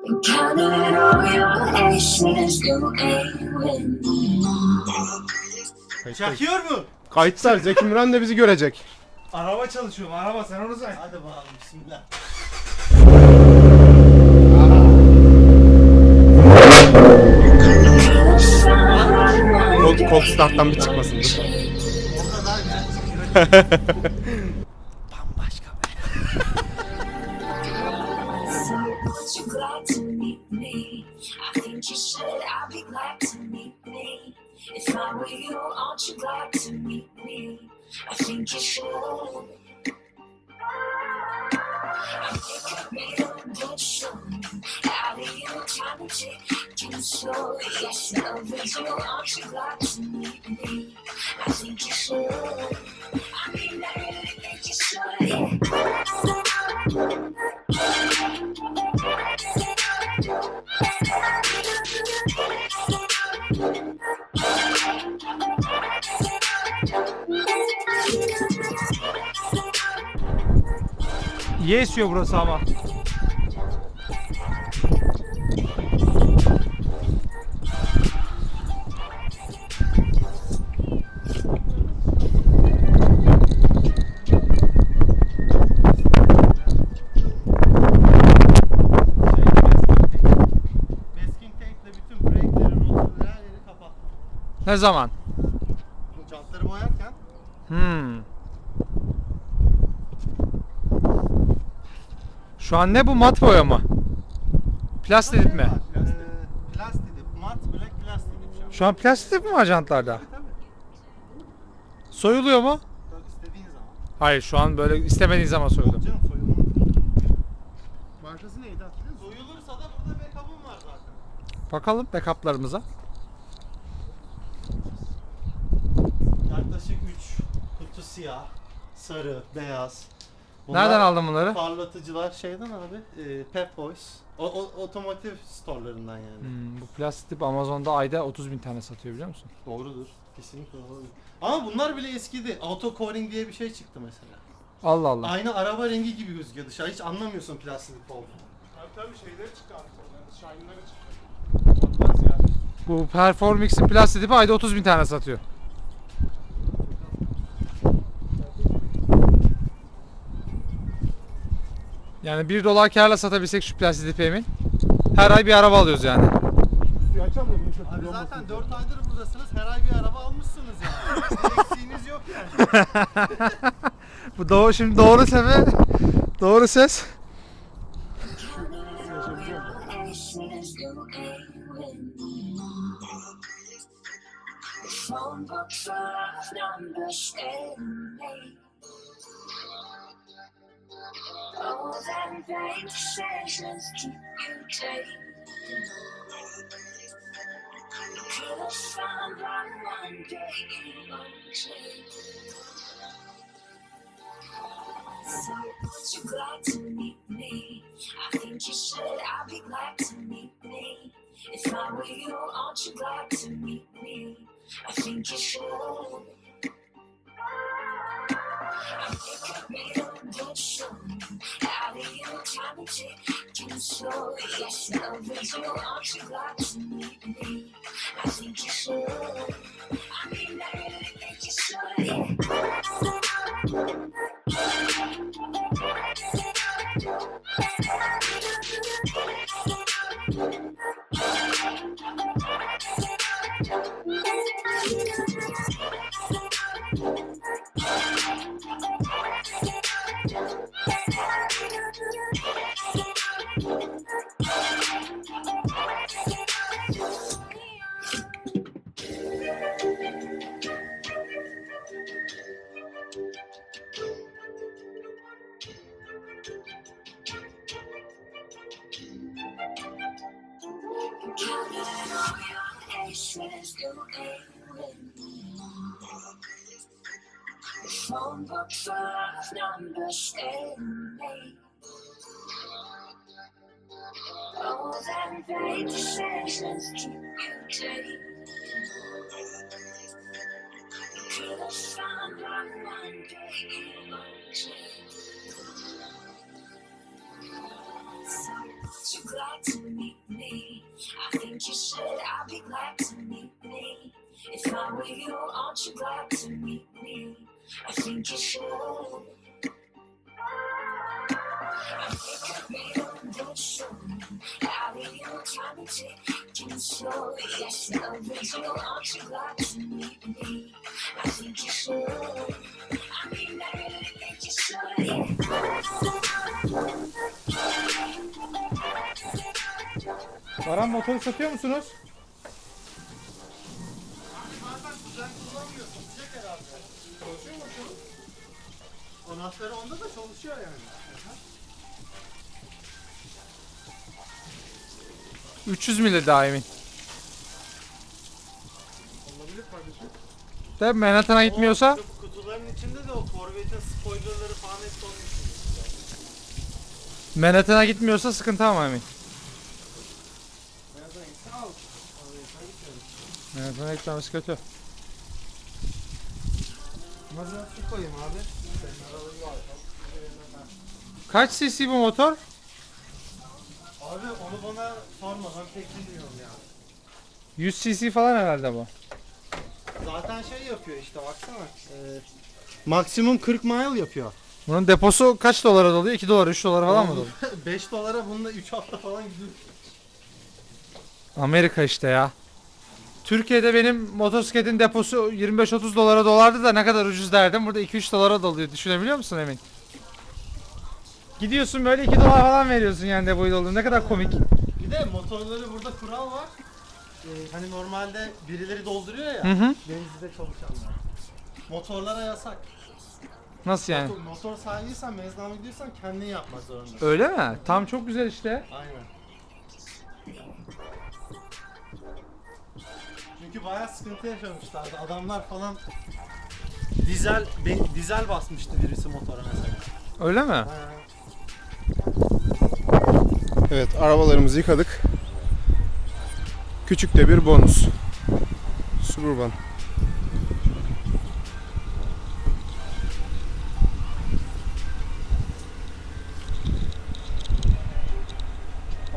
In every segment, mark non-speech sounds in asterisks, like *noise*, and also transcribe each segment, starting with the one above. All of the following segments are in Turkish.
And counting all your with me. Çakıyor mu? Kayıtlar Zeki Müren de bizi görecek. Araba çalışıyorum araba sen onu say. Hadi bakalım bismillah. Kol, kol starttan bir çıkmasın. dur. Orada daha güzel çıkıyor. *laughs* meet me? I think you should. I'll be glad to meet me. If I were you, aren't you glad to meet me? I think you should. I think I made a good show out of you, to take you slow. Yes, overdue. Aren't you glad to meet me? I think you should. I mean, I really think you should. İyi esiyor burası ama. Ne zaman? Jantları boyarken Hmm. Şu an ne bu mat boya mı? Plastik mi? Ee, plastik, mat black plastik şu an. Şu an plastik mi var jantlarda? Tabii. Soyuluyor mu? Tabii istediğin zaman. Hayır şu an böyle istemediğin zaman soyuluyor. Canım soyulmaz. Markası neydi hatırlıyor musun? Soyulursa da burada backup'ım var zaten. Bakalım backup'larımıza. Yaklaşık 3 kutu siyah, sarı, beyaz. Nereden aldın bunları? Parlatıcılar şeyden abi, e, Pep Boys. O, o, otomotiv storelarından yani. Hmm, bu plastik Amazon'da ayda 30 bin tane satıyor biliyor musun? Doğrudur. Kesinlikle doğrudur. Ama bunlar bile eskidi. Auto coring diye bir şey çıktı mesela. Allah Allah. Aynı araba rengi gibi gözüküyor dışarı. Hiç anlamıyorsun plastik olduğunu. Tabii tabii şeyleri çıkardı. Shine'ları çıkardı. Ondan ziyade. Bu Performix'in plastik tipi ayda 30 bin tane satıyor. Yani 1 dolar karla satabilsek şu plastik emin. Her ay bir araba alıyoruz yani. Suyu açar mı? Abi zaten diye. 4 aydır buradasınız. Her ay bir araba almışsınız yani. Bir *laughs* eksiğiniz yok yani. *laughs* Bu doğru şimdi doğru sebe doğru ses. Phone book full of numbers Them vain decisions keep you taking. You could have found one one day. So, aren't you glad to meet me? I think you should. I'll be glad to meet me. If I were you, aren't you glad to meet me? I think you should. Take you? I think you. I mean, really think you. Of numbers and me. Oh, them vain decisions keep you taking. You could have found one one day in one day. You're glad to meet me. I think you should. I'll be glad to meet me. If I were you, aren't you glad to meet me? I think you should. Baran motoru satıyor musunuz? Anahtarı onda da çalışıyor yani. 300 mili daha emin. Olabilir kardeşim. De Manhattan'a gitmiyorsa O kut- kutuların içinde de o Corvette'in spoilerları falan hepsi onun içinde. Manhattan'a gitmiyorsa sıkıntı ama emin. Manhattan'a gitmemesi kötü. Biraz su koyayım abi. Kaç cc bu motor? Abi onu bana sorma ben pek bilmiyorum ya. 100 cc falan herhalde bu. Zaten şey yapıyor işte baksana. Ee, maksimum 40 mile yapıyor. Bunun deposu kaç dolara doluyor? 2 dolar, 3 dolar falan mı doluyor? *laughs* 5 dolara bunda 3 hafta falan gidiyor. Amerika işte ya. Türkiye'de benim motosikletin deposu 25-30 dolara dolardı da ne kadar ucuz derdim. Burada 2-3 dolara doluyor. Düşünebiliyor musun Emin? Gidiyorsun böyle 2 dolar falan veriyorsun yani depoyu dolduğunda. Ne kadar komik. Bir de motorları burada kural var. Ee, hani normalde birileri dolduruyor ya. Hı hı. Benzinde çalışanlar. Motorlara yasak. Nasıl yani? Motor, motor sahibiysen mezunama gidiyorsan kendin yapmak zorundasın. Öyle mi? Tam çok güzel işte. Aynen. Çünkü bayağı sıkıntı yaşamışlardı. Adamlar falan dizel be- dizel basmıştı birisi motora mesela. Öyle mi? Ha. Evet arabalarımızı yıkadık. Küçük de bir bonus. Suburban.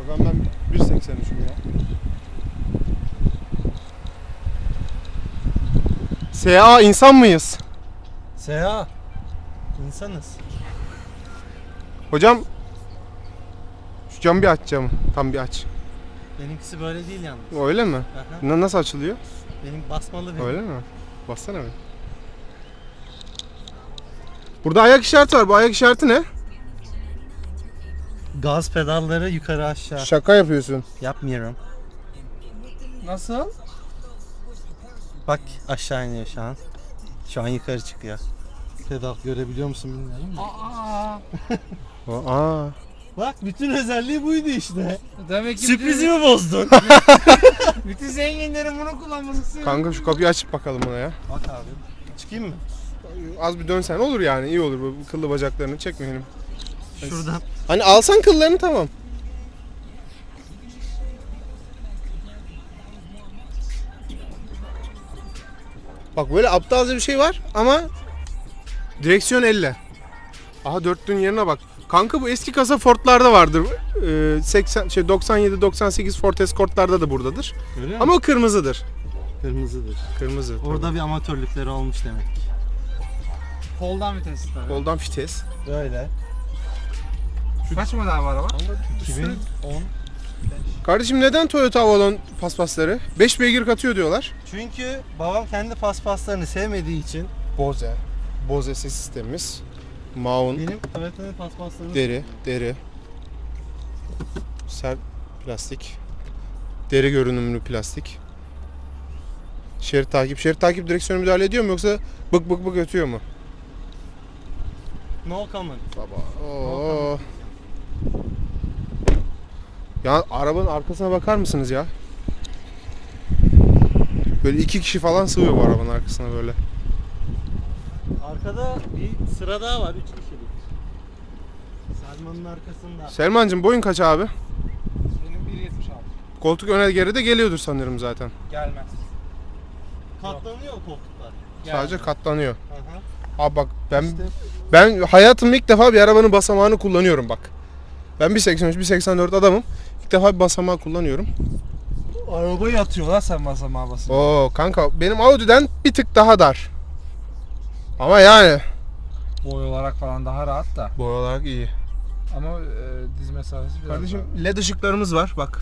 Adam ben 1.83'üm ya. SA insan mıyız? Seha. İnsanız. Hocam şu camı bir aç camı. Tam bir aç. Benimkisi böyle değil yalnız. Öyle mi? Aha. Na- Nasıl açılıyor? Benim basmalı benim. Öyle mi? Bassana bir. Burada ayak işareti var. Bu ayak işareti ne? Gaz pedalları yukarı aşağı. Şaka yapıyorsun. Yapmıyorum. Nasıl? Bak aşağı iniyor şu an. Şu an yukarı çıkıyor. Pedal görebiliyor musun bilmiyorum. da. Aa, Aa. Bak bütün özelliği buydu işte. demek ki Sürprizimi bozdun. *laughs* bütün, bütün *laughs* zenginlerin bunu kullanması. Kanka şu kapıyı açıp bakalım buna ya. Bak abi. Çıkayım mı? Az bir dönsen olur yani iyi olur. Bu kıllı bacaklarını çekmeyelim. Şuradan. Hani alsan kıllarını tamam. Bak böyle aptalca bir şey var ama direksiyon elle. Aha dörtlüğün yerine bak. Kanka bu eski kasa Ford'larda vardır. Ee, 80 şey 97 98 Ford Escort'larda da buradadır. Görüyor Ama o kırmızıdır. Kırmızıdır. Kırmızı. Orada bir amatörlükleri olmuş demek. Koldan vites tabii. Koldan fites. Böyle. Kaç model var araba? 2010. Kardeşim neden Toyota Avalon paspasları? 5 beygir katıyor diyorlar. Çünkü babam kendi paspaslarını sevmediği için Bose. Bose ses sistemimiz. Maun. benim Toyota'nın paspaslarını Deri, deri. Sert plastik. Deri görünümlü plastik. Şerit takip. Şerit takip direksiyonu müdahale ediyor mu yoksa bık bık bık ötüyor mu? No comment. Baba. Oo. Ya arabanın arkasına bakar mısınız ya? Böyle iki kişi falan sığıyor bu arabanın arkasına böyle. Arkada bir sıra daha var. 3 kişilik. Selman'ın arkasında. Selmancığım boyun kaç abi? Benim 1.76. Koltuk öne geride geliyordur sanırım zaten. Gelmez. Katlanıyor koltuklar. Sadece katlanıyor. Aha. Abi bak ben İşte ben hayatımda ilk defa bir arabanın basamağını kullanıyorum bak. Ben 1.83, 1.84 adamım. İlk defa bir basamağı kullanıyorum. Arabayı atıyorlar sen basamağa basın. Oo kanka benim Audi'den bir tık daha dar. Ama yani Boy olarak falan daha rahat da. boy olarak iyi. Ama e, diz mesafesi biraz Kardeşim led ışıklarımız var bak.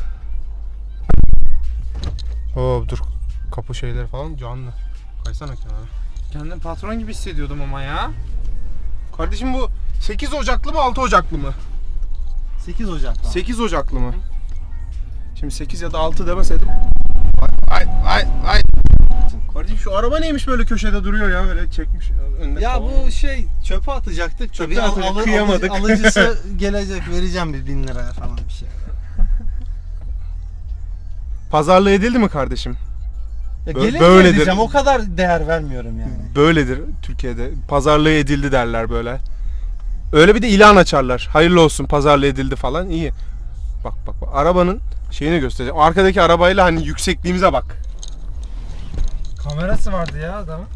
Oo dur kapı şeyleri falan canlı. Kaysana kenara. Kendim patron gibi hissediyordum ama ya. Kardeşim bu 8 Ocaklı mı 6 Ocaklı mı? 8 Ocak'ta. 8 Ocaklı mı? Şimdi 8 ya da 6 demeseydim. Ay ay ay. Kardeşim şu araba neymiş böyle köşede duruyor ya öyle çekmiş önde. Ya bu şey çöpe atacaktık. Çöpe Bir al- kıyamadık. alıcı- alıcısı *laughs* gelecek vereceğim bir bin liraya falan bir şey. pazarlığı edildi mi kardeşim? Ya Bö- böyledir. diyeceğim o kadar değer vermiyorum yani. Böyledir Türkiye'de. Pazarlığı edildi derler böyle. Öyle bir de ilan açarlar. Hayırlı olsun pazarlığı edildi falan. İyi. Bak bak bak. Arabanın şeyini göstereceğim. Arkadaki arabayla hani yüksekliğimize bak. Kamerası vardı ya adamın.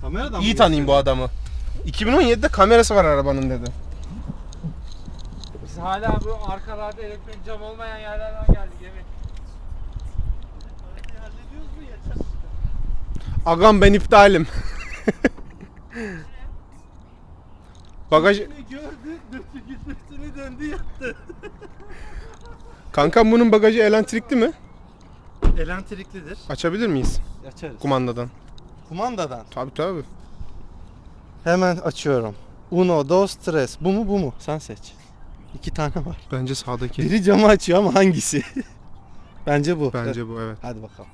Kameradan İyi tanıyayım bu adamı. 2017'de kamerası var arabanın dedi. Biz hala bu arkalarda elektronik cam olmayan yerlerden geldik evet. Agam ben iptalim. Bagaj gördü, döktü gitmesini döndü yattı. Kankam bunun bagajı elektrikli mi? Elektriklidir. Açabilir miyiz Açarız. kumandadan? Kumandadan. Tabii tabii. Hemen açıyorum. Uno, dos, tres. Bu mu bu mu? Sen seç. İki tane var. Bence sağdaki. Biri camı açıyor ama hangisi? *laughs* Bence bu. Bence bu evet. Hadi bakalım.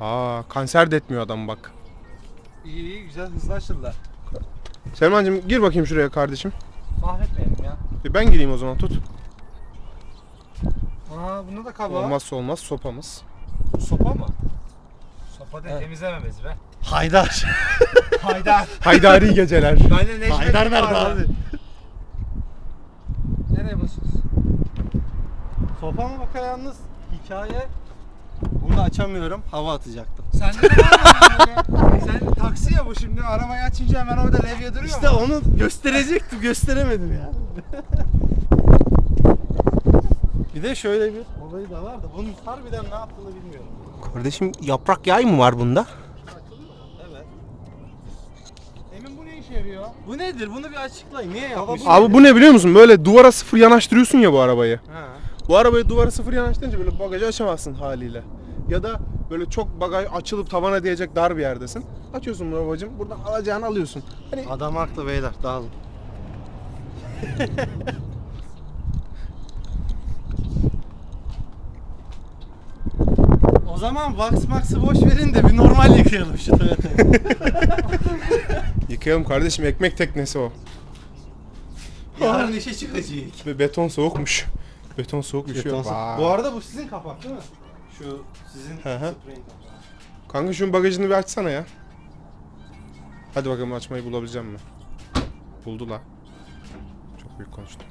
Aa kanser de etmiyor adam bak. İyi iyi güzel hızlı açıldılar. Selmancığım gir bakayım şuraya kardeşim. Mahvetmeyelim ya. E, Ben gireyim o zaman tut. Aa bunda da kablo var. Olmazsa olmaz sopamız. Sopa mı? Sopa değil Evet. temizlememesi be. Haydar. *laughs* Haydar. Haydari geceler. Ben de Necmet Haydar nerede vardı. abi? Nereye basıyoruz? Sopa mı baka yalnız? Hikaye. Bunu da açamıyorum. Hava atacaktım. Sen de var mı? Sen taksi ya bu şimdi arabayı açınca hemen orada levye duruyor İşte mu? onu gösterecektim. Gösteremedim ya. *laughs* bir de şöyle bir olayı da var da bunun harbiden ne yaptığını bilmiyorum. Kardeşim yaprak yay mı var bunda? Evet. Emin bu ne işe yarıyor? Bu nedir? Bunu bir açıklayın. Niye yapmış? Abi bu ne biliyor musun? Böyle duvara sıfır yanaştırıyorsun ya bu arabayı. Ha. Bu arabayı duvara sıfır yanaştırınca böyle bagajı açamazsın haliyle. Ya da böyle çok bagaj açılıp tavana değecek dar bir yerdesin. Açıyorsun bunu babacım. Buradan alacağını alıyorsun. Hani Adam haklı beyler. Dağılın. *laughs* o zaman Vax Max'ı boş verin de bir normal yıkayalım şu Toyota'yı. *laughs* yıkayalım kardeşim ekmek teknesi o. Yarın işe çıkacağız. Ve beton soğukmuş. Beton soğuk üşüyor. Beton- Vay. Bu arada bu sizin kapak değil mi? Şu sizin Hı hı. spreyin kapağı. Kanka şunun bagajını bir açsana ya. Hadi bakalım açmayı bulabileceğim mi? Buldu la. Çok büyük konuştum.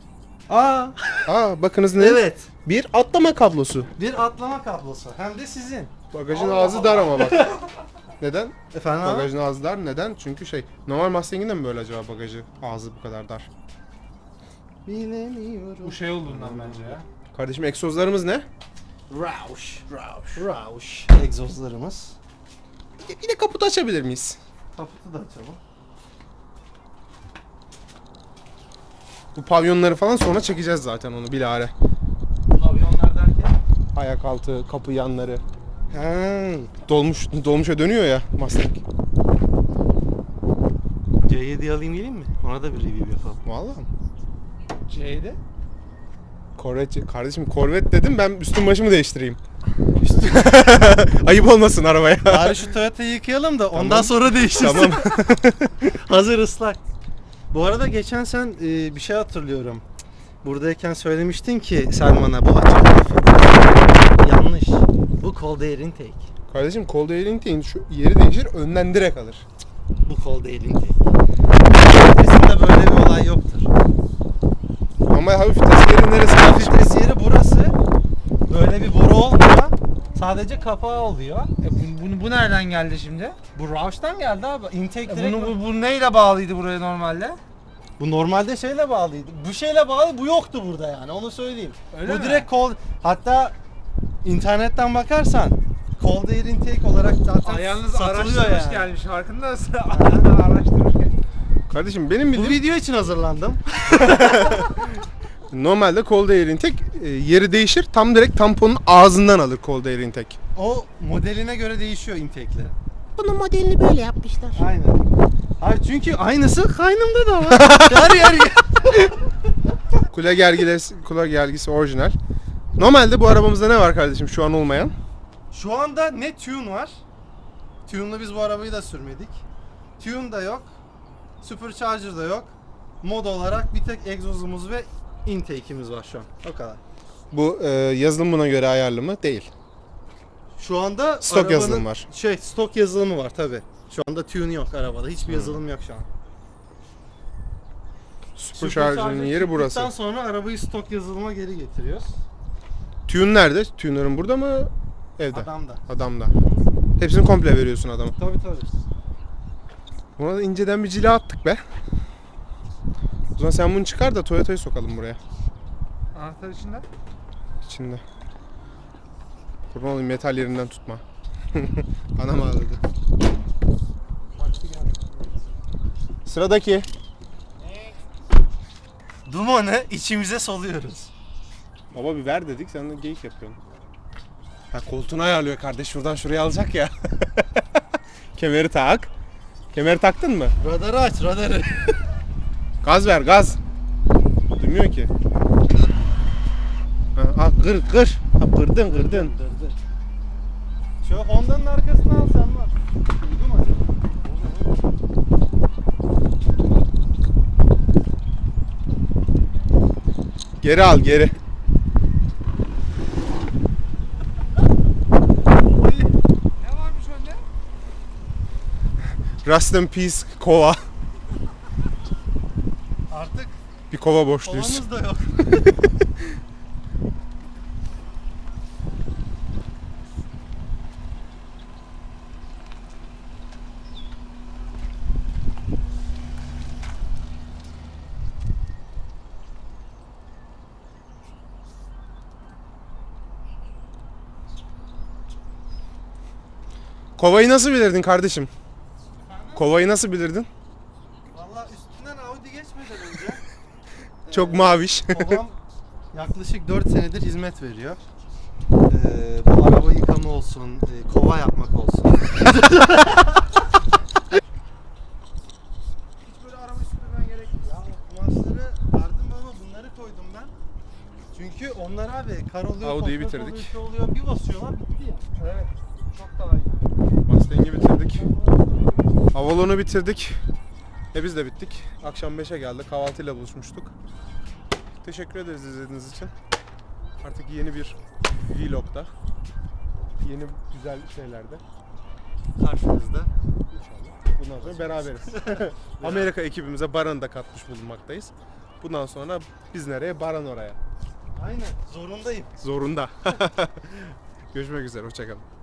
Aa, Aa bakınız ne? evet. Bir atlama kablosu. Bir atlama kablosu. Hem de sizin. Bagajın ağzı dar ama bak. *laughs* Neden? Efendim abi? Bagajın ağzı dar. Neden? Çünkü şey, normal Mustang'in de mi böyle acaba bagajı ağzı bu kadar dar? Bilemiyorum. Bu şey olduğundan bence ya. Kardeşim egzozlarımız ne? Roush. Roush. Roush. Egzozlarımız. Bir de kaputu açabilir miyiz? Kaputu da açalım. Bu pavyonları falan sonra çekeceğiz zaten onu bilahare. Pavyonlar derken? Ayak altı, kapı yanları. Ha. Dolmuş, dolmuşa dönüyor ya Mustang. C7 alayım geleyim mi? Ona da bir review yapalım. Vallahi. C'ydi. Corvette, kardeşim Corvette dedim ben üstüm başımı değiştireyim. *laughs* Ayıp olmasın arabaya. Bari şu Toyota'yı yıkayalım da ondan Tamam. sonra değiştirsin. tamam. *laughs* Hazır ıslak. Bu arada geçen sen e, bir şey hatırlıyorum. Buradayken söylemiştin ki Selman'a bu açık lafı. Yanlış. Bu cold air intake. Kardeşim cold air intake'in şu yeri değişir önden direkt alır. Bu cold air intake. Kesinlikle böyle bir olay yoktur. Ama hafif vites yeri neresi? Hafif vites yeri burası. Böyle bir boru olmuyor. Sadece kapağı oluyor. E bu, bunu, bu nereden geldi şimdi? Bu Roush'tan geldi abi. Intake E direkt bunu bu, bu neyle bağlıydı buraya normalde? Bu normalde şeyle bağlıydı. Bu şeyle bağlı, bu yoktu burada yani. Onu söyleyeyim. Öyle bu mi? direkt kol hatta internetten bakarsan cold air intake olarak zaten Aa, yalnız satılıyor yani. gelmiş farkındasın. *laughs* araştırmış gelmiş. Kardeşim benim Bu bildiğim video için hazırlandım. *laughs* normalde cold air intake yeri değişir. Tam direkt tamponun ağzından alır cold air intake. O modeline göre değişiyor intake'leri. Bunun modelini böyle yapmışlar. Aynen. Hayır çünkü aynısı kaynımda da var. *laughs* Her yer Kule gergisi, kule gergisi orijinal. Normalde bu arabamızda ne var kardeşim şu an olmayan? Şu anda ne tune var? Tune'lu biz bu arabayı da sürmedik. Tune da yok. Supercharger da yok. Mod olarak bir tek egzozumuz ve intake'imiz var şu an. O kadar. Bu e, yazılım buna göre ayarlı mı? Değil. Şu anda Stok arabanın- yazılım var. Şey stok yazılımı var tabi. Şu anda tune yok arabada. Hiçbir yazılım yok şu an. Supercharger'ın yeri burası. çıktıktan sonra arabayı stok yazılıma geri getiriyoruz. Tune nerede? Tuner'ın burada mı? Evde. Adamda. Adamda. Hepsini komple veriyorsun adama. Tabi tabi. Buna da inceden bir cila attık be. O zaman sen bunu çıkar da Toyota'yı sokalım buraya. Anahtar içinde. İçinde. Kurban olayım metal yerinden tutma. *laughs* Anam ağladı. Sıradaki. Dumanı içimize soluyoruz. Baba bir ver dedik sen de geyik yapıyorsun. Ha koltuğunu ayarlıyor kardeş şuradan şuraya alacak ya. *laughs* Kemeri tak. Kemeri taktın mı? Radarı aç radarı. Gaz ver gaz. Duymuyor ki. Ha, ha, kır kır. Ha, kırdın kırdın. Şu Honda'nın arkasına al sen var. Uydu mu acaba? Geri al geri. Ne varmış önde? Rust in peace kova. Artık Bir kova borçluyuz. kovamız da yok. *laughs* Kovayı nasıl bilirdin kardeşim? Kovayı nasıl bilirdin? Valla üstünden Audi geçmeden önce *laughs* Çok maviş. *laughs* babam yaklaşık 4 senedir hizmet veriyor. Ee, bu araba yıkama olsun, e, kova yapmak olsun. *laughs* Hiç böyle araba süpürmen gerek yok. Ya o kumaşları verdim baba bunları koydum ben. Çünkü onlar abi kar oluyor, Audi'yi toprak bitirdik. oluyor, şey oluyor, bir basıyorlar bitti ya. Evet. Mustang'i bitirdik. Avalon'u bitirdik. E biz de bittik. Akşam 5'e geldi. Kahvaltıyla buluşmuştuk. Teşekkür ederiz izlediğiniz için. Artık yeni bir vlogda. Yeni güzel şeylerde. Karşınızda. İnşallah. Bundan sonra beraberiz. *laughs* Amerika ekibimize Baran'ı da katmış bulunmaktayız. Bundan sonra biz nereye? Baran oraya. Aynen zorundayım. Zorunda. *laughs* Görüşmek üzere. Hoşçakalın.